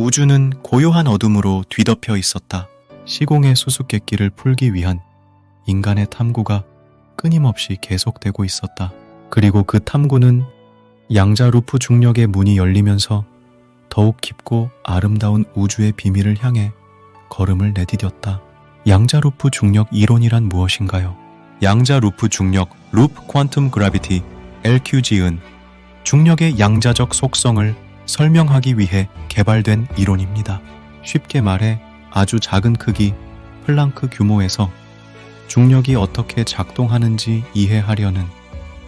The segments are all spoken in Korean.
우주는 고요한 어둠으로 뒤덮여 있었다. 시공의 수수께끼를 풀기 위한 인간의 탐구가 끊임없이 계속되고 있었다. 그리고 그 탐구는 양자 루프 중력의 문이 열리면서 더욱 깊고 아름다운 우주의 비밀을 향해 걸음을 내디뎠다. 양자 루프 중력 이론이란 무엇인가요? 양자 루프 중력, 루프 퀀텀 그라비티, LQG은 중력의 양자적 속성을 설명하기 위해 개발된 이론입니다. 쉽게 말해 아주 작은 크기, 플랑크 규모에서 중력이 어떻게 작동하는지 이해하려는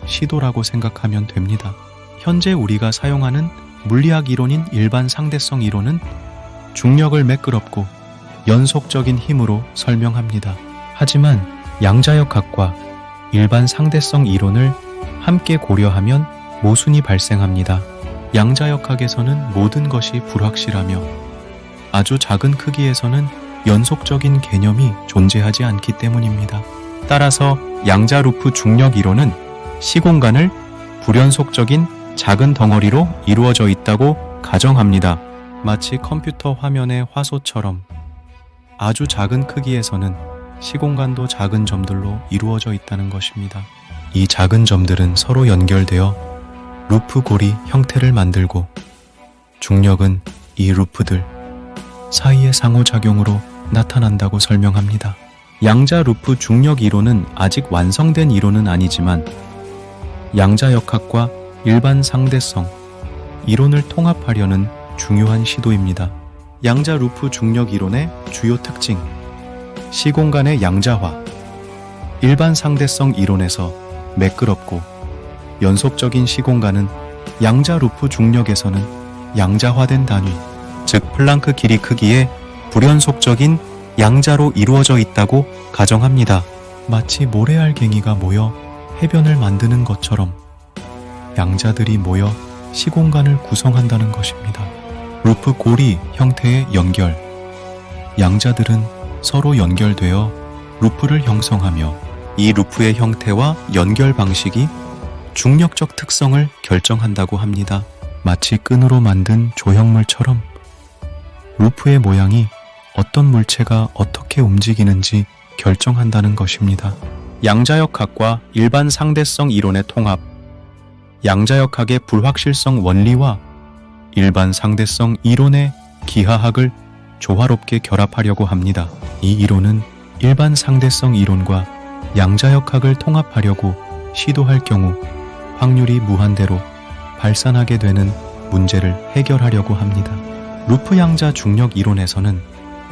시도라고 생각하면 됩니다. 현재 우리가 사용하는 물리학 이론인 일반 상대성 이론은 중력을 매끄럽고 연속적인 힘으로 설명합니다. 하지만 양자역학과 일반 상대성 이론을 함께 고려하면 모순이 발생합니다. 양자역학에서는 모든 것이 불확실하며 아주 작은 크기에서는 연속적인 개념이 존재하지 않기 때문입니다. 따라서 양자 루프 중력 이론은 시공간을 불연속적인 작은 덩어리로 이루어져 있다고 가정합니다. 마치 컴퓨터 화면의 화소처럼 아주 작은 크기에서는 시공간도 작은 점들로 이루어져 있다는 것입니다. 이 작은 점들은 서로 연결되어 루프 고리 형태를 만들고 중력은 이 루프들 사이의 상호작용으로 나타난다고 설명합니다. 양자 루프 중력 이론은 아직 완성된 이론은 아니지만 양자 역학과 일반 상대성 이론을 통합하려는 중요한 시도입니다. 양자 루프 중력 이론의 주요 특징 시공간의 양자화 일반 상대성 이론에서 매끄럽고 연속적인 시공간은 양자 루프 중력에서는 양자화된 단위, 즉 플랑크 길이 크기의 불연속적인 양자로 이루어져 있다고 가정합니다. 마치 모래알갱이가 모여 해변을 만드는 것처럼 양자들이 모여 시공간을 구성한다는 것입니다. 루프 고리 형태의 연결. 양자들은 서로 연결되어 루프를 형성하며 이 루프의 형태와 연결 방식이 중력적 특성을 결정한다고 합니다. 마치 끈으로 만든 조형물처럼 루프의 모양이 어떤 물체가 어떻게 움직이는지 결정한다는 것입니다. 양자역학과 일반 상대성 이론의 통합, 양자역학의 불확실성 원리와 일반 상대성 이론의 기하학을 조화롭게 결합하려고 합니다. 이 이론은 일반 상대성 이론과 양자역학을 통합하려고 시도할 경우 확률이 무한대로 발산하게 되는 문제를 해결하려고 합니다. 루프 양자 중력 이론에서는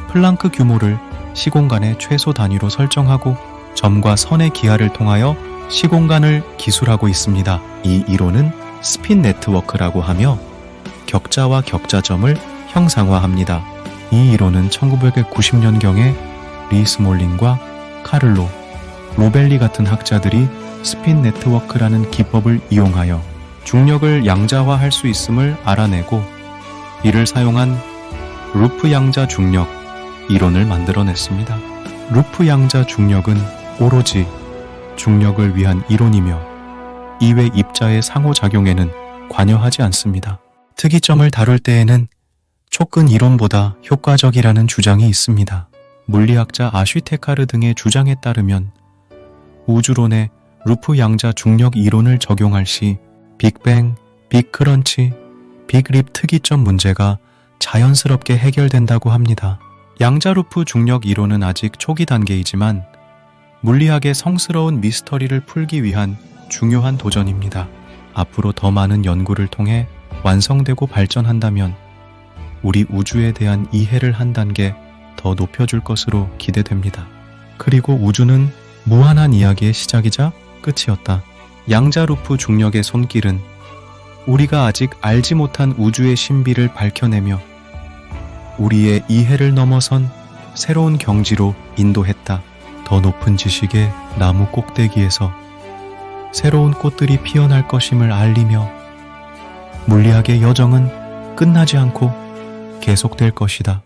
플랑크 규모를 시공간의 최소 단위로 설정하고 점과 선의 기하를 통하여 시공간을 기술하고 있습니다. 이 이론은 스핀 네트워크라고 하며 격자와 격자점을 형상화합니다. 이 이론은 1990년경에 리스 몰린과 카를로, 로벨리 같은 학자들이 스핀 네트워크라는 기법을 이용하여 중력을 양자화할 수 있음을 알아내고 이를 사용한 루프 양자 중력 이론을 만들어냈습니다. 루프 양자 중력은 오로지 중력을 위한 이론이며 이외 입자의 상호작용에는 관여하지 않습니다. 특이점을 다룰 때에는 촉근 이론보다 효과적이라는 주장이 있습니다. 물리학자 아쉬테카르 등의 주장에 따르면 우주론의 루프 양자 중력 이론을 적용할 시 빅뱅, 빅크런치, 빅립 특이점 문제가 자연스럽게 해결된다고 합니다. 양자 루프 중력 이론은 아직 초기 단계이지만 물리학의 성스러운 미스터리를 풀기 위한 중요한 도전입니다. 앞으로 더 많은 연구를 통해 완성되고 발전한다면 우리 우주에 대한 이해를 한 단계 더 높여줄 것으로 기대됩니다. 그리고 우주는 무한한 이야기의 시작이자 끝이었다. 양자루프 중력의 손길은 우리가 아직 알지 못한 우주의 신비를 밝혀내며 우리의 이해를 넘어선 새로운 경지로 인도했다. 더 높은 지식의 나무 꼭대기에서 새로운 꽃들이 피어날 것임을 알리며 물리학의 여정은 끝나지 않고 계속될 것이다.